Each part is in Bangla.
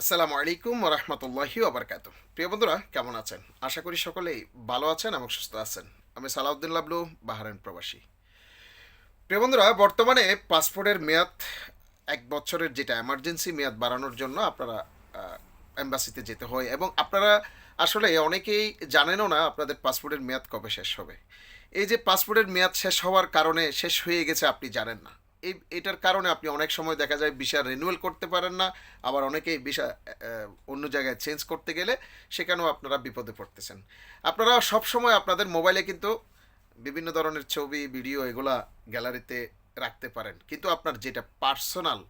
আসসালামু আলাইকুম রহমতুল্লাহি ওবরকাত প্রিয় বন্ধুরা, কেমন আছেন? আশা করি সকলেই ভালো আছেন এবং সুস্থ আছেন। আমি সালাউদ্দিন লাবলু বাহারেন প্রবাসী। প্রিয় বন্ধুরা, বর্তমানে পাসপোর্টের মেয়াদ এক বছরের যেটা এমার্জেন্সি মেয়াদ বাড়ানোর জন্য আপনারা এম্বাসিতে যেতে হয় এবং আপনারা আসলে অনেকেই জানেনও না আপনাদের পাসপোর্টের মেয়াদ কবে শেষ হবে। এই যে পাসপোর্টের মেয়াদ শেষ হওয়ার কারণে শেষ হয়ে গেছে আপনি জানেন না। এই, এটার কারণে আপনি অনেক সময় দেখা যায় ভিসা রিনিউয়াল করতে পারেন না, আবার অনেকেই ভিসা অন্য জায়গায় চেঞ্জ করতে গেলে সেখানেও আপনারা বিপদে পড়তেছেন। আপনারা সব সময় আপনাদের মোবাইলে কিন্তু বিভিন্ন ধরনের ছবি ভিডিও এগুলা গ্যালারিতে রাখতে পারেন। কিন্তু আপনার যেটা পার্সোনাল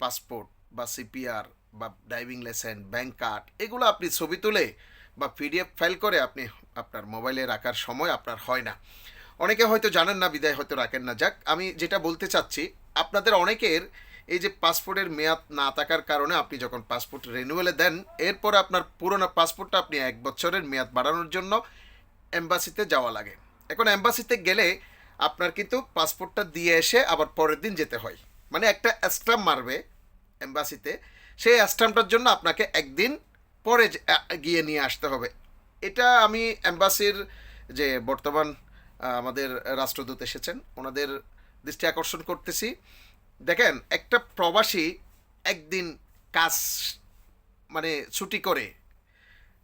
পাসপোর্ট বা সিপিআর বা ড্রাইভিং লাইসেন্স ব্যাংক কার্ড এগুলো আপনি ছবি তুলে বা পিডিএফ ফাইল করে আপনি আপনার মোবাইলে রাখার সময় আপনার হয় না। অনেকে হয়তো জানেন না, বিদায় হয়তো রাখেন না। যাক, আমি যেটা বলতে চাচ্ছি, আপনাদের অনেকের এই যে পাসপোর্টের মেয়াদ না থাকার কারণে আপনি যখন পাসপোর্ট রিনিউয়ালে দেন, এরপরে আপনার পুরোনো পাসপোর্টটা আপনি এক বছরের মেয়াদ বাড়ানোর জন্য এম্বাসিতে যাওয়া লাগে। এখন এম্বাসিতে গেলে আপনার কিন্তু পাসপোর্টটা দিয়ে এসে আবার পরের দিন যেতে হয়। মানে একটা স্ট্যাম্প মারবে এম্বাসিতে, সেই স্ট্যাম্পটার জন্য আপনাকে একদিন পরে গিয়ে নিয়ে আসতে হবে। এটা আমি এম্বাসির যে বর্তমান আমাদের রাষ্ট্রদূত এসেছেন। ওনাদের দৃষ্টি আকর্ষণ করতেছি। দেখেন, একটা প্রবাসী একদিন কাজ মানে ছুটি করে,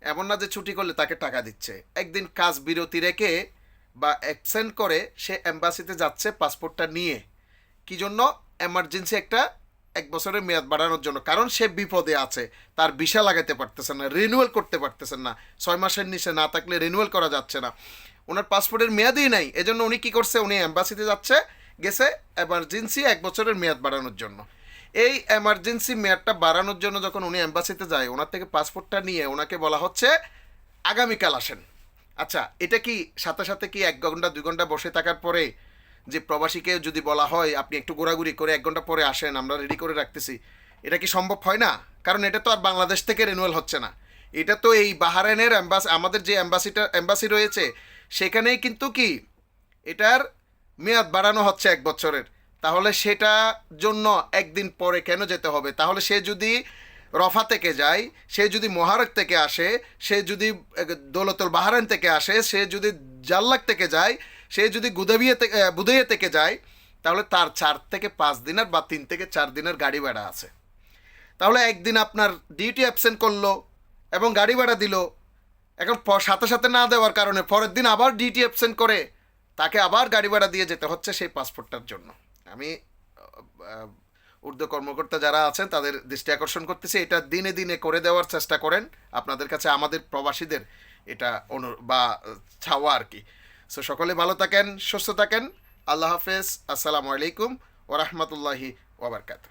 এমন না যে ছুটি করলে তাকে টাকা দিচ্ছে। একদিন কাজ বিরতি রেখে বা অ্যাবসেন্ট করে, সে এম্বাসিতে যাচ্ছে পাসপোর্টটা নিয়ে। কি জন্য? এমার্জেন্সি একটা এক বছরের মেয়াদ বাড়ানোর জন্য। কারণ সে বিপদে আছে। তার ভিসা লাগাতে পারতেছেন না রিনিউয়াল করতে পারতেছেন না। ছয় মাসের নিচে না থাকলে রিনিউয়াল করা যাচ্ছে না। ওনার পাসপোর্টের মেয়াদই নাই। এজন্য উনি কি করছে, উনি এম্বাসিতে যাচ্ছে, গেছে এমার্জেন্সি এক বছরের মেয়াদ বাড়ানোর জন্য। এই এমার্জেন্সি মেয়াদটা বাড়ানোর জন্য যখন উনি এম্বাসিতে যায়, ওনার থেকে পাসপোর্টটা নিয়ে ওনাকে বলা হচ্ছে, আগামীকাল আসেন। আচ্ছা এটা কি সাথে সাথে কি এক ঘণ্টা, দুই ঘণ্টা বসে থাকার পরে যে প্রবাসীকে যদি বলা হয়, আপনি একটু ঘোরাঘুরি করে এক ঘণ্টা পরে আসেন, আমরা রেডি করে রাখতেছি, এটা কি সম্ভব হয় না? কারণ এটা তো আর বাংলাদেশ থেকে রিনুয়াল হচ্ছে না। এটা তো এই বাহারাইনের অ্যাম্বাস আমাদের যে অ্যাম্বাসিটা অ্যাম্বাসি রয়েছে সেখানেই কিন্তু কি এটার মেয়াদ বাড়ানো হচ্ছে এক বছরের। তাহলে সেটা জন্য একদিন পরে কেন যেতে হবে? তাহলে সে যদি রফা থেকে যায়, সে যদি মহারক থেকে আসে, সে যদি দৌলতুল বাহারান থেকে আসে, সে যদি জাল্লাক থেকে যায়, সে যদি গুদাবিয়ে থেকে বুদাইয়া থেকে যায়, তাহলে তার চার থেকে পাঁচ দিনের বা তিন থেকে চার দিনের গাড়ি ভাড়া আছে। তাহলে একদিন আপনার ডিউটি অ্যাবসেন্ট করল এবং গাড়ি ভাড়া দিল এখন সাথে সাথে না দেওয়ার কারণে পরের দিন আবার ডিউটি অ্যাবসেন্ট করে তাকে আবার গাড়ি ভাড়া দিয়ে যেতে হচ্ছে সেই পাসপোর্টটার জন্য। আমি ঊর্ধ্ব কর্মকর্তা যারা আছেন তাদের দৃষ্টি আকর্ষণ করতেছি, এটা দিনে দিনে করে দেওয়ার চেষ্টা করেন। আপনাদের কাছে আমাদের প্রবাসীদের এটা অনু, বা ছাওয়া আর কি। সো সকলে ভালো থাকেন, সুস্থ থাকেন। আল্লাহ হাফেজ, আসসালামু আলাইকুম ওরহমতুল্লাহি ওবরকাত